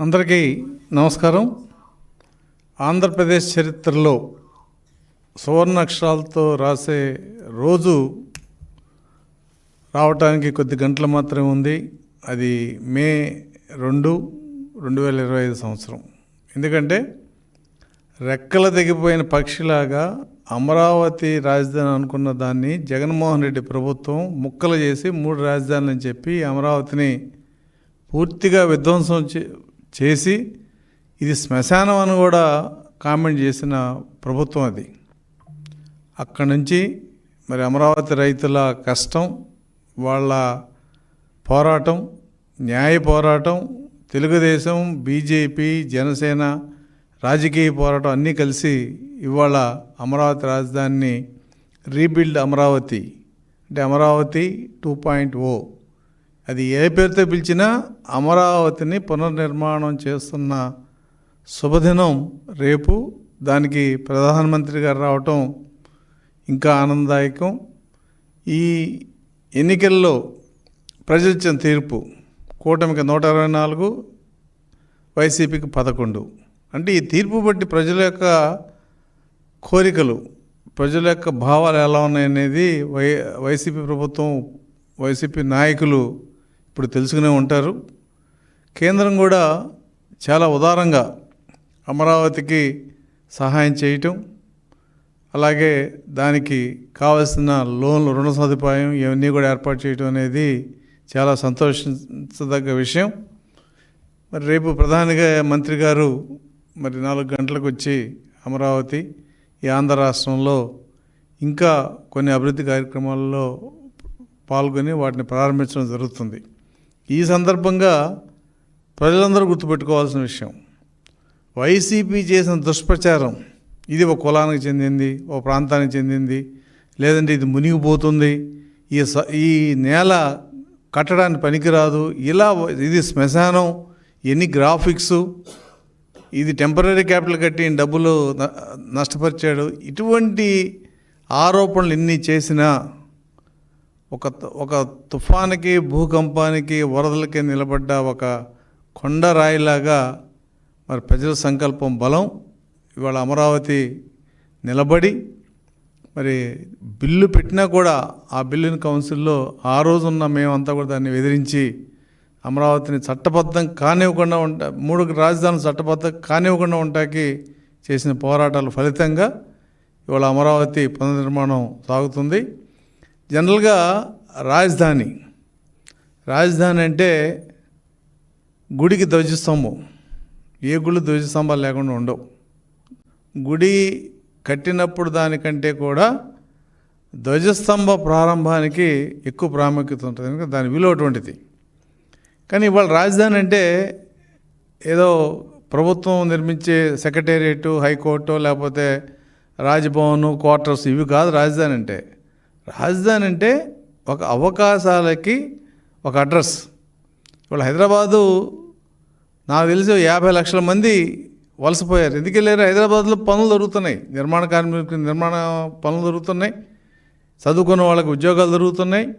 అందరికీ నమస్కారం. ఆంధ్రప్రదేశ్ చరిత్రలో సువర్ణ అక్షరాలతో రాసే రోజు రావటానికి కొద్ది గంటలు మాత్రమే ఉంది. అది మే రెండు రెండు వేల ఇరవై ఐదు సంవత్సరం. ఎందుకంటే రెక్కల తెగిపోయిన పక్షిలాగా అమరావతి రాజధాని అనుకున్న దాన్ని జగన్మోహన్ రెడ్డి ప్రభుత్వం ముక్కలు చేసి మూడు రాజధానులు అని చెప్పి అమరావతిని పూర్తిగా విధ్వంసం చే- చేసి ఇది శ్మశానం అని కూడా కామెంట్ చేసిన ప్రభుత్వం అది. అక్కడి నుంచి మరి అమరావతి రైతుల కష్టం వాళ్ళ పోరాటం న్యాయ పోరాటం తెలుగుదేశం బీజేపీ జనసేన రాజకీయ పోరాటం అన్నీ కలిసి ఇవాళ అమరావతి రాజధానిని రీబిల్డ్ అమరావతి అంటే అమరావతి టూ పాయింట్ ఓ అది ఏ పేరుతో పిలిచినా అమరావతిని పునర్నిర్మాణం చేస్తున్న శుభదినం రేపు. దానికి ప్రధానమంత్రి గారు రావటం ఇంకా ఆనందదాయకం. ఈ ఎన్నికల్లో ప్రజలిచ్చిన తీర్పు కూటమికి నూట ఇరవై నాలుగు వైసీపీకి పదకొండు. అంటే ఈ తీర్పు బట్టి ప్రజల యొక్క కోరికలు ప్రజల యొక్క భావాలు ఎలా ఉన్నాయనేది వై వైసీపీ ప్రభుత్వం వైసీపీ నాయకులు తెలుసుకునే ఉంటారు. కేంద్రం కూడా చాలా ఉదారంగా అమరావతికి సహాయం చేయటం అలాగే దానికి కావలసిన లోన్లు రుణ సదుపాయం ఇవన్నీ కూడా ఏర్పాటు చేయటం అనేది చాలా సంతోషించదగ్గ విషయం. మరి రేపు ప్రధానిగా మంత్రి గారు మరి నాలుగు గంటలకు వచ్చి అమరావతి ఈ ఆంధ్ర రాష్ట్రంలో ఇంకా కొన్ని అభివృద్ధి కార్యక్రమాల్లో పాల్గొని వాటిని ప్రారంభించడం జరుగుతుంది. ఈ సందర్భంగా ప్రజలందరూ గుర్తుపెట్టుకోవాల్సిన విషయం. వైసీపీ చేసిన దుష్ప్రచారం ఇది ఒక కులానికి చెందింది ఒక ప్రాంతానికి చెందింది లేదంటే ఇది మునిగిపోతుంది. ఈ స ఈ నేల కట్టడానికి పనికిరాదు. ఇలా ఇది శ్మశానం ఎన్ని గ్రాఫిక్స్ ఇది టెంపరీ క్యాపిటల్ కట్టి డబ్బులు న- నష్టపరిచాడు. ఇటువంటి ఆరోపణలు ఎన్ని చేసినా ఒక త- ఒక తుఫానికి భూకంపానికి వరదలకి నిలబడ్డ ఒక కొండరాయిలాగా మరి ప్రజల సంకల్పం బలం. ఇవాళ అమరావతి నిలబడి మరి బిల్లు పెట్టినా కూడా ఆ బిల్లుని కౌన్సిల్లో ఆ రోజున్న మేమంతా కూడా దాన్ని ఎదిరించి అమరావతిని చట్టబద్ధం కానివ్వకుండా ఉంటా మూడు రాజధానులు చట్టబద్ధం కానివ్వకుండా ఉంటాకి చేసిన పోరాటాల ఫలితంగా ఇవాళ అమరావతి పునర్నిర్మాణం సాగుతుంది. జనరల్గా రాజధాని. రాజధాని అంటే గుడికి ధ్వజస్తంభం. ఏ గుళ్ళు ధ్వజస్తంభాలు లేకుండా ఉండవు. గుడి కట్టినప్పుడు దానికంటే కూడా ధ్వజస్తంభ ప్రారంభానికి ఎక్కువ ప్రాముఖ్యత ఉంటుంది. కనుక దాని విలువ అటువంటిది. కానీ ఇవాళ రాజధాని అంటే ఏదో ప్రభుత్వం నిర్మించే సెక్రటేరియట్ హైకోర్టు లేకపోతే రాజ్భవన్ క్వార్టర్స్ ఇవి కాదు రాజధాని అంటే. రాజధాని అంటే ఒక అవకాశాలకి ఒక అడ్రస్. ఇవాళ హైదరాబాదు నాకు తెలిసి యాభై లక్షల మంది వలసపోయారు. ఎందుకు వెళ్ళారు హైదరాబాద్లో పనులు దొరుకుతున్నాయి. నిర్మాణ కార్మికులకు నిర్మాణ పనులు దొరుకుతున్నాయి. చదువుకున్న వాళ్ళకి ఉద్యోగాలు దొరుకుతున్నాయి.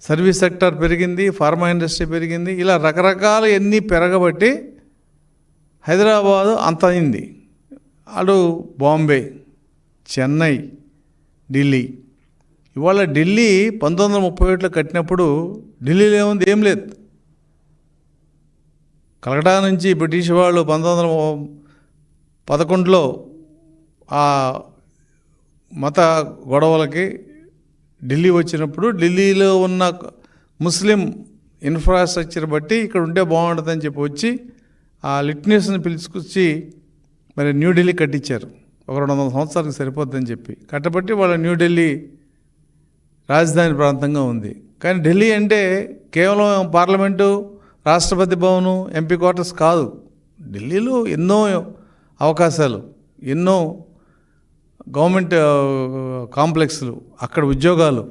సర్వీస్ సెక్టర్ పెరిగింది ఫార్మా ఇండస్ట్రీ పెరిగింది. ఇలా రకరకాలు ఎన్ని పెరగబట్టి హైదరాబాదు అంత అయింది. అటు బాంబే చెన్నై ఢిల్లీ ఇవాళ ఢిల్లీ పంతొమ్మిది వందల ముప్పై ఒకటిలో కట్టినప్పుడు ఢిల్లీలో ఏముంది ఏం లేదు. కలకటా నుంచి బ్రిటిష్ వాళ్ళు పంతొమ్మిది వందల పదకొండులో ఆ మత గొడవలకి ఢిల్లీ వచ్చినప్పుడు ఢిల్లీలో ఉన్న ముస్లిం ఇన్ఫ్రాస్ట్రక్చర్ బట్టి ఇక్కడ ఉంటే బాగుంటుందని చెప్పి వచ్చి ఆ లిట్నెస్ని పిలుచుకొచ్చి మరి న్యూఢిల్లీ కట్టించారు. ఒక రెండు వందల సంవత్సరాలకు సరిపోద్దని చెప్పి. కట్టబట్టి వాళ్ళ న్యూఢిల్లీ రాజధాని ప్రాంతంగా ఉంది. కానీ ఢిల్లీ అంటే కేవలం పార్లమెంటు రాష్ట్రపతి భవను ఎంపీ క్వార్టర్స్ కాదు. ఢిల్లీలో ఎన్నో అవకాశాలు ఎన్నో గవర్నమెంట్ కాంప్లెక్స్లు అక్కడ ఉద్యోగాలు.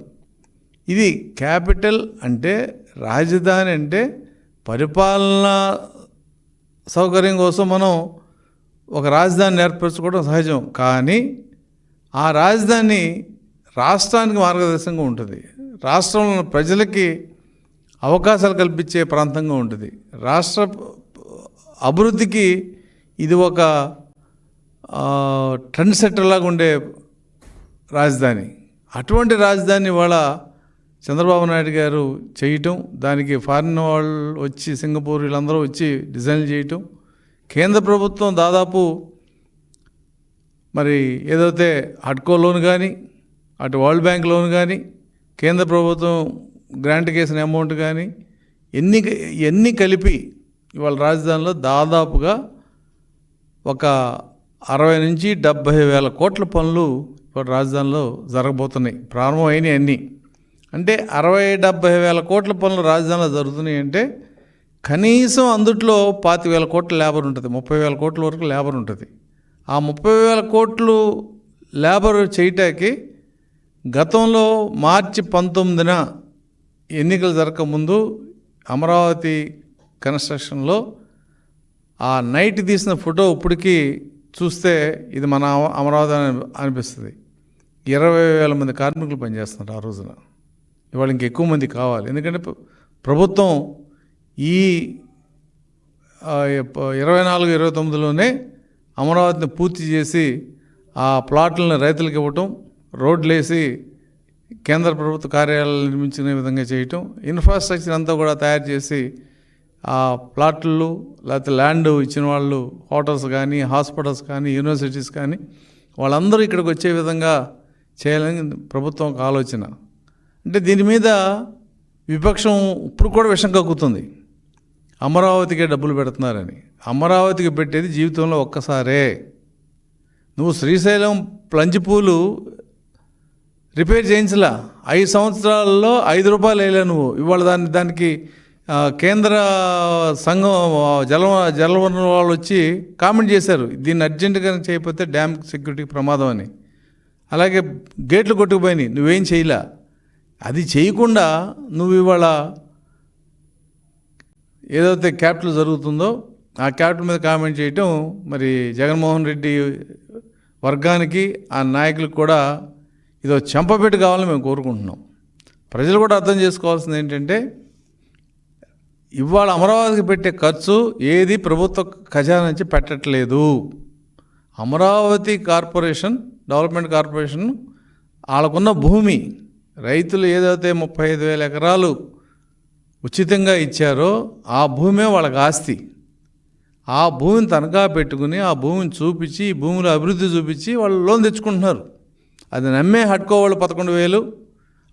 ఇది క్యాపిటల్ అంటే రాజధాని అంటే పరిపాలన సౌకర్యం కోసం మనం ఒక రాజధానిని ఏర్పరచుకోవడం సహజం. కానీ ఆ రాజధాని రాష్ట్రానికి మార్గదర్శకంగా ఉంటుంది. రాష్ట్రంలో ప్రజలకి అవకాశాలు కల్పించే ప్రాంతంగా ఉంటుంది. రాష్ట్ర అభివృద్ధికి ఇది ఒక ట్రెండ్ సెట్టర్లాగా ఉండే రాజధాని. అటువంటి రాజధాని ఇవాళ చంద్రబాబు నాయుడు గారు చేయటం దానికి ఫారిన్ వాళ్ళు వచ్చి సింగపూర్ వీళ్ళందరూ వచ్చి డిజైన్ చేయటం కేంద్ర ప్రభుత్వం దాదాపు మరి ఏదైతే హడ్కో లోన్ కానీ అటు వరల్డ్ బ్యాంక్ లోన్ కానీ కేంద్ర ప్రభుత్వం గ్రాంట్ చేసిన అమౌంట్ కానీ ఎన్ని ఎన్ని కలిపి ఇవాళ రాజధానిలో దాదాపుగా ఒక అరవై నుంచి డెబ్భై వేల కోట్ల పనులు ఇప్పుడు రాజధానిలో జరగబోతున్నాయి. ప్రారంభమైనవి అన్నీ. అంటే అరవై డెబ్భై వేల కోట్ల పనులు రాజధానిలో జరుగుతున్నాయి అంటే కనీసం అందుట్లో పాతి వేల కోట్ల లేబర్ ఉంటుంది. ముప్పై వేల కోట్ల వరకు లేబర్ ఉంటుంది. ఆ ముప్పై వేల కోట్లు లేబర్ చేయటానికి గతంలో మార్చి పంతొమ్మిదిన ఎన్నికలు జరగకముందు అమరావతి కన్స్ట్రక్షన్లో ఆ నైట్ తీసిన ఫోటో ఇప్పటికీ చూస్తే ఇది మన అమరావతి అని అనిపిస్తుంది. ఇరవై వేల మంది కార్మికులు పనిచేస్తున్నారు ఆ రోజున. ఇవాళ ఇంకెక్కువ మంది కావాలి. ఎందుకంటే ప్రభుత్వం ఈ ఇరవై నాలుగు ఇరవై తొమ్మిదిలోనే అమరావతిని పూర్తి చేసి ఆ ప్లాట్లను రైతులకు ఇవ్వటం రోడ్లేసి కేంద్ర ప్రభుత్వ కార్యాలయాలు నిర్మించిన విధంగా చేయటం ఇన్ఫ్రాస్ట్రక్చర్ అంతా కూడా తయారు చేసి ఆ ప్లాట్లు లేకపోతే ల్యాండ్ ఇచ్చిన వాళ్ళు హోటల్స్ కానీ హాస్పిటల్స్ కానీ యూనివర్సిటీస్ కానీ వాళ్ళందరూ ఇక్కడికి వచ్చే విధంగా చేయాలని ప్రభుత్వం ఒక ఆలోచన. అంటే దీని మీద విపక్షం ఇప్పుడు కూడా విషం కక్కుతుంది. అమరావతికే డబ్బులు పెడుతున్నారని. అమరావతికి పెట్టేది జీవితంలో ఒక్కసారే. నువ్వు శ్రీశైలం ప్లంచి పూలు రిపేర్ చేయించలా. ఐదు సంవత్సరాల్లో ఐదు రూపాయలు వేయలే నువ్వు. ఇవాళ దాన్ని దానికి కేంద్ర సంఘం జల జలవనరుల వాళ్ళు వచ్చి కామెంట్ చేశారు. దీన్ని అర్జెంటుగా చేయకపోతే డ్యామ్ సెక్యూరిటీ ప్రమాదం అని. అలాగే గేట్లు కొట్టుకుపోయినాయి. నువ్వేం చేయలా? అది చేయకుండా నువ్వు ఇవాళ ఏదైతే క్యాపిటల్ జరుగుతుందో ఆ క్యాపిటల్ మీద కామెంట్ చేయటం మరి జగన్మోహన్ రెడ్డి వర్గానికి ఆ నాయకులకు కూడా ఇదో చెంపపెట్టు కావాలని మేము కోరుకుంటున్నాం. ప్రజలు కూడా అర్థం చేసుకోవాల్సింది ఏంటంటే ఇవాళ అమరావతికి పెట్టే ఖర్చు ఏది ప్రభుత్వ ఖజానా నుంచి పెట్టట్లేదు. అమరావతి కార్పొరేషన్ డెవలప్మెంట్ కార్పొరేషన్ వాళ్ళకున్న భూమి రైతులు ఏదైతే ముప్పై ఐదు వేల ఎకరాలు ఉచితంగా ఇచ్చారో ఆ భూమే వాళ్ళకి ఆస్తి. ఆ భూమిని తనఖా పెట్టుకుని ఆ భూమిని చూపించి ఈ భూమిలో అభివృద్ధి చూపించి వాళ్ళు లోన్ తెచ్చుకుంటున్నారు. అది నమ్మే హడ్కో వాళ్ళు పదకొండు వేలు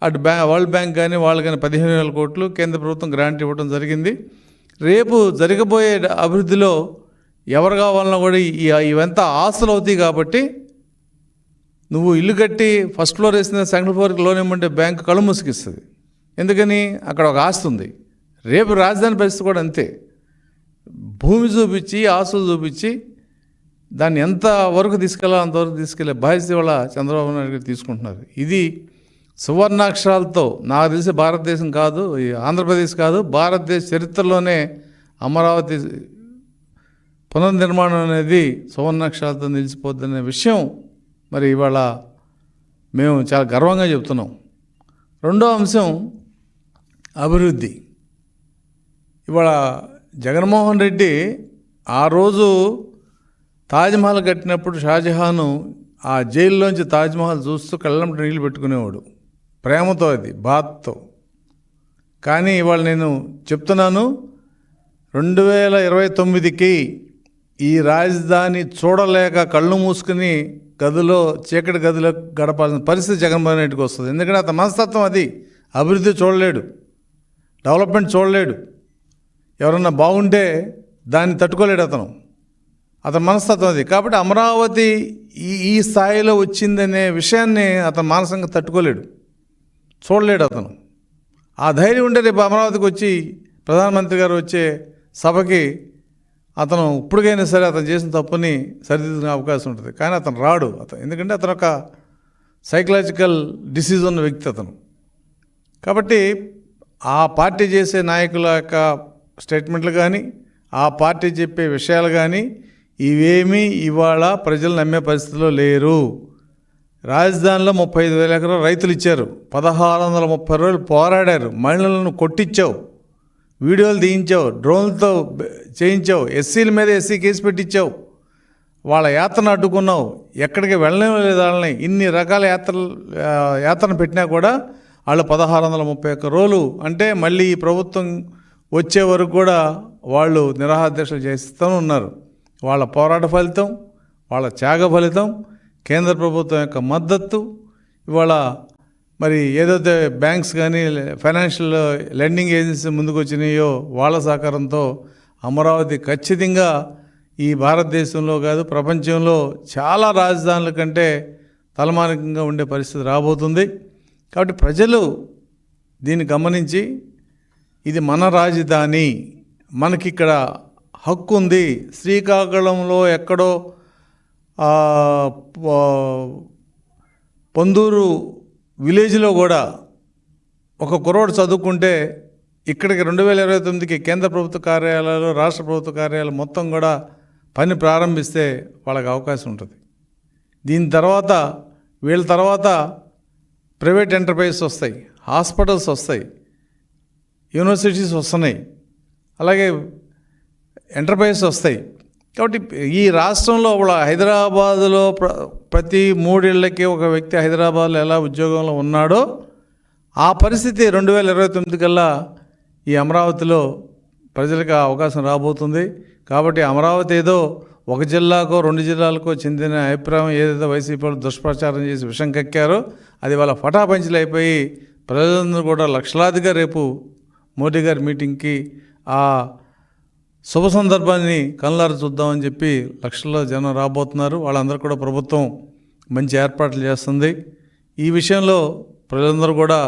అటు బ్యా వరల్డ్ బ్యాంక్ కానీ వాళ్ళు కానీ పదిహేను వేల కోట్లు కేంద్ర ప్రభుత్వం గ్రాంట్ ఇవ్వడం జరిగింది. రేపు జరగబోయే అభివృద్ధిలో ఎవరు కావాలన్నా కూడా ఇవంతా ఆస్తులు అవుతాయి కాబట్టి నువ్వు ఇల్లు కట్టి ఫస్ట్ ఫ్లోర్ వేసిన సెకండ్ ఫ్లోర్కి లోన్ ఇవ్వమంటే బ్యాంకు కళ్ళు ముసుగిస్తుంది ఎందుకని? అక్కడ ఒక ఆస్తి ఉంది. రేపు రాజధాని పరిస్థితి కూడా అంతే. భూమి చూపించి ఆస్తులు చూపించి దాన్ని ఎంత వరకు తీసుకెళ్ళాలి అంతవరకు తీసుకెళ్ళే బాధ్యత వల్ల చంద్రబాబు నాయుడు గారు తీసుకుంటున్నారు. ఇది సువర్ణాక్షరాలతో నాకు తెలిసి భారతదేశం కాదు ఈ ఆంధ్రప్రదేశ్ కాదు భారతదేశ చరిత్రలోనే అమరావతి పునర్నిర్మాణం అనేది సువర్ణాక్షరాలతో నిలిచిపోద్దనే విషయం మరి ఇవాళ మేము చాలా గర్వంగా చెప్తున్నాం రెండో అంశం అభివృద్ధి. ఇవాళ జగన్మోహన్ రెడ్డి ఆ రోజు తాజ్మహల్ కట్టినప్పుడు షాజహాను ఆ జైల్లోంచి తాజ్మహల్ చూస్తూ కళ్ళంట నీళ్ళు పెట్టుకునేవాడు. ప్రేమతో అది బాత్తో కానీ ఇవాళ నేను చెప్తున్నాను రెండు వేల ఇరవై తొమ్మిదికి ఈ రాజధాని చూడలేక కళ్ళు మూసుకుని గదిలో చీకటి గదిలో గడపాల్సిన పరిస్థితి జగన్మోహన్ రెడ్డికి వస్తుంది. ఎందుకంటే అతని మనస్తత్వం అది అభివృద్ధి చూడలేడు డెవలప్మెంట్ చూడలేడు. ఎవరన్నా బాగుంటే దాన్ని తట్టుకోలేడు అతను. అతని మనస్తత్వం అది. కాబట్టి అమరావతి ఈ ఈ స్థాయిలో వచ్చిందనే విషయాన్ని అతను మానసికంగా తట్టుకోలేడు. చూడలేడు అతను. ఆ ధైర్యం ఉంటే రేపు అమరావతికి వచ్చి ప్రధానమంత్రి గారు వచ్చే సభకి అతను ఇప్పటికైనా సరే అతను చేసిన తప్పుని సరిదిద్దుకునే అవకాశం ఉంటుంది. కానీ అతను రాడు అతను. ఎందుకంటే అతను ఒక సైకలాజికల్ డిసీజ్ ఉన్న వ్యక్తి అతను. కాబట్టి ఆ పార్టీ చేసే నాయకుల యొక్క స్టేట్మెంట్లు కానీ ఆ పార్టీ చెప్పే విషయాలు కానీ ఇవేమీ ఇవాళ ప్రజలు నమ్మే పరిస్థితిలో లేరు. రాజధానిలో ముప్పై ఐదు వేల ఎకరాలు రైతులు ఇచ్చారు. పదహారు వందల ముప్పై రోజులు పోరాడారు. మహిళలను కొట్టించావు. వీడియోలు తీయించావు. డ్రోన్లతో చేయించావు. ఎస్సీల మీద ఎస్సీ కేసు పెట్టించావు. వాళ్ళ యాత్రను అడ్డుకున్నావు. ఎక్కడికి వెళ్ళలేము లేదు వాళ్ళని. ఇన్ని రకాల యాత్రలు యాత్రను పెట్టినా కూడా వాళ్ళు పదహారు వందల ముప్పై ఒక్క రోజులు అంటే మళ్ళీ ఈ ప్రభుత్వం వచ్చే వరకు కూడా వాళ్ళు నిరాహారదీక్షలు చేస్తూ ఉన్నారు. వాళ్ళ పోరాట ఫలితం వాళ్ళ త్యాగ ఫలితం కేంద్ర ప్రభుత్వం యొక్క మద్దతు ఇవాళ మరి ఏదైతే బ్యాంక్స్ కానీ ఫైనాన్షియల్ లెండింగ్ ఏజెన్సీ ముందుకు వచ్చినాయో వాళ్ళ సహకారంతో అమరావతి ఖచ్చితంగా ఈ భారతదేశంలో కాదు ప్రపంచంలో చాలా రాజధానుల కంటే తలమానికంగా ఉండే పరిస్థితి రాబోతుంది. కాబట్టి ప్రజలు దీన్ని గమనించి ఇది మన రాజధాని మనకిక్కడ హక్కు ఉంది. శ్రీకాకుళంలో ఎక్కడో పొందూరు విలేజ్లో కూడా ఒక కుర్రోడు చదువుకుంటే ఇక్కడికి రెండు వేల ఇరవై తొమ్మిదికి కేంద్ర ప్రభుత్వ కార్యాలయాలు రాష్ట్ర ప్రభుత్వ కార్యాలయాలు మొత్తం కూడా పని ప్రారంభిస్తే వాళ్ళకి అవకాశం ఉంటుంది. దీని తర్వాత వీళ్ళ తర్వాత ప్రైవేట్ ఎంటర్ప్రైజెస్ వస్తాయి. హాస్పిటల్స్ వస్తాయి. యూనివర్సిటీస్ వస్తున్నాయి. అలాగే ఎంటర్ప్రైజెస్ వస్తాయి. కాబట్టి ఈ రాష్ట్రంలో హైదరాబాదులో ప్ర ప్రతి మూడేళ్ళకి ఒక వ్యక్తి హైదరాబాద్లో ఎలా ఉద్యోగంలో ఉన్నాడో ఆ పరిస్థితి రెండు వేల ఇరవై తొమ్మిది కల్లా ఈ అమరావతిలో ప్రజలకు అవకాశం రాబోతుంది. కాబట్టి అమరావతి ఏదో ఒక జిల్లాకో రెండు జిల్లాలకో చెందిన అభిప్రాయం ఏదైతే వైసీపీలో దుష్ప్రచారం చేసి విషం కక్కారో అది వాళ్ళ ఫటాపంచలు అయిపోయి ప్రజలందరూ కూడా లక్షలాదిగా రేపు మోడీ గారి మీటింగ్కి ఆ శుభ సందర్భాన్ని కళ్ళారు చూద్దామని చెప్పి లక్షల్లో జనం రాబోతున్నారు. వాళ్ళందరూ కూడా ప్రభుత్వం మంచి ఏర్పాట్లు చేస్తుంది. ఈ విషయంలో ప్రజలందరూ కూడా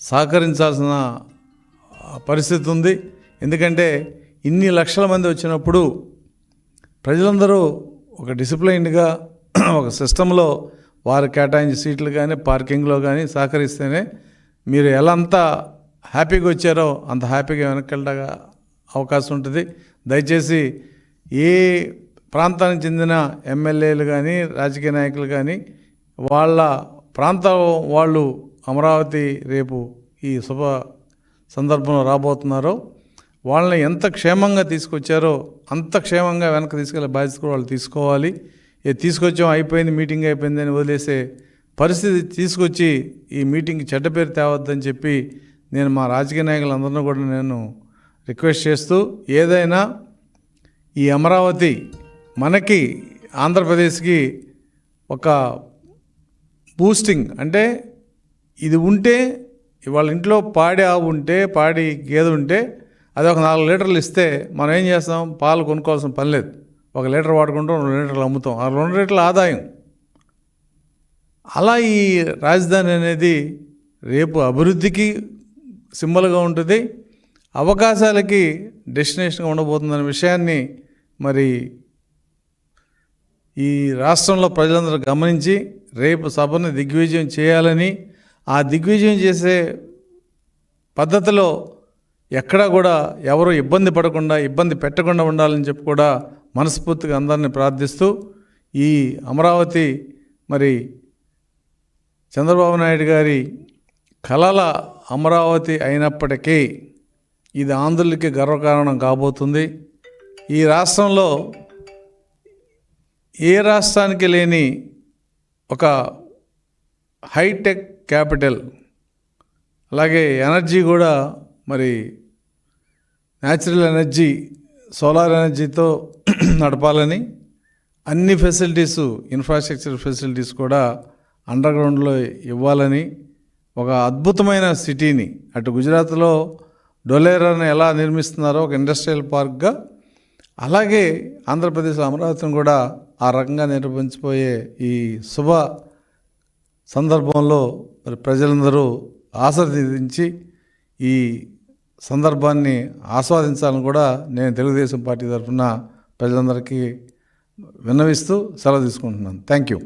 సహకరించాల్సిన పరిస్థితి ఉంది. ఎందుకంటే ఇన్ని లక్షల మంది వచ్చినప్పుడు ప్రజలందరూ ఒక డిసిప్లైన్డ్గా ఒక సిస్టంలో వారు కేటాయించే సీట్లు కానీ పార్కింగ్లో కానీ సహకరిస్తేనే మీరు ఎలా అంత హ్యాపీగా వచ్చారో అంత హ్యాపీగా వెనక్కి వెళ్ళగా అవకాశం ఉంటుంది. దయచేసి ఏ ప్రాంతానికి చెందిన ఎమ్మెల్యేలు కానీ రాజకీయ నాయకులు కానీ వాళ్ళ ప్రాంతం వాళ్ళు అమరావతి రేపు ఈ శుభ సందర్భంలో రాబోతున్నారో. వాళ్ళని ఎంత క్షేమంగా తీసుకొచ్చారో అంత క్షేమంగా వెనక్కి తీసుకెళ్ళే బాధ్యత కూడా వాళ్ళు తీసుకోవాలి. ఏ తీసుకొచ్చాం అయిపోయింది మీటింగ్ అయిపోయింది అని వదిలేసే పరిస్థితి తీసుకొచ్చి ఈ మీటింగ్ చెడ్డ పేరు తేవద్దని చెప్పి నేను మా రాజకీయ నాయకులందరినీ కూడా నేను రిక్వెస్ట్ చేస్తూ ఏదైనా ఈ అమరావతి మనకి ఆంధ్రప్రదేశ్కి ఒక బూస్టింగ్ అంటే ఇది ఉంటే వాళ్ళ ఇంట్లో పాడి ఆవు ఉంటే పాడి గేదె ఉంటే అది ఒక నాలుగు లీటర్లు ఇస్తే మనం ఏం చేస్తాం? పాలు కొనుక్కోవాల్సిన పని లేదు. ఒక లీటర్ వాడుకుంటాం రెండు లీటర్లు అమ్ముతాం. ఆ రెండు లీటర్ల ఆదాయం. అలా ఈ రాజధాని అనేది రేపు అభివృద్ధికి సింబల్గా ఉంటుంది. అవకాశాలకి డెస్టినేషన్గా ఉండబోతుందనే విషయాన్ని మరి ఈ రాష్ట్రంలో ప్రజలందరూ గమనించి రేపు సభను దిగ్విజయం చేయాలని ఆ దిగ్విజయం చేసే పద్ధతిలో ఎక్కడా కూడా ఎవరు ఇబ్బంది పడకుండా ఇబ్బంది పెట్టకుండా ఉండాలని చెప్పి కూడా మనస్ఫూర్తిగా అందరినీ ప్రార్థిస్తూ ఈ అమరావతి మరి చంద్రబాబు నాయుడు గారి కలల అమరావతి అయినప్పటికీ ఇది ఆంధ్రులకి గర్వకారణం కాబోతుంది. ఈ రాష్ట్రంలో ఏ రాష్ట్రానికి లేని ఒక హైటెక్ క్యాపిటల్ అలాగే ఎనర్జీ కూడా మరి న్యాచురల్ ఎనర్జీ సోలార్ ఎనర్జీతో నడపాలని అన్ని ఫెసిలిటీస్ ఇన్ఫ్రాస్ట్రక్చర్ ఫెసిలిటీస్ కూడా అండర్ గ్రౌండ్లో ఇవ్వాలని ఒక అద్భుతమైన సిటీని అటు గుజరాత్లో డొలేరాని ఎలా నిర్మిస్తున్నారో ఒక ఇండస్ట్రియల్ పార్క్గా అలాగే ఆంధ్రప్రదేశ్ అమరావతిని కూడా ఆ రకంగా నిర్మించిపోయే ఈ శుభ సందర్భంలో మరి ప్రజలందరూ ఆస్వాదించి ఈ సందర్భాన్ని ఆస్వాదించాలని కూడా నేను తెలుగుదేశం పార్టీ తరఫున ప్రజలందరికీ విన్నవిస్తూ సెలవు తీసుకుంటున్నాను. Thank you.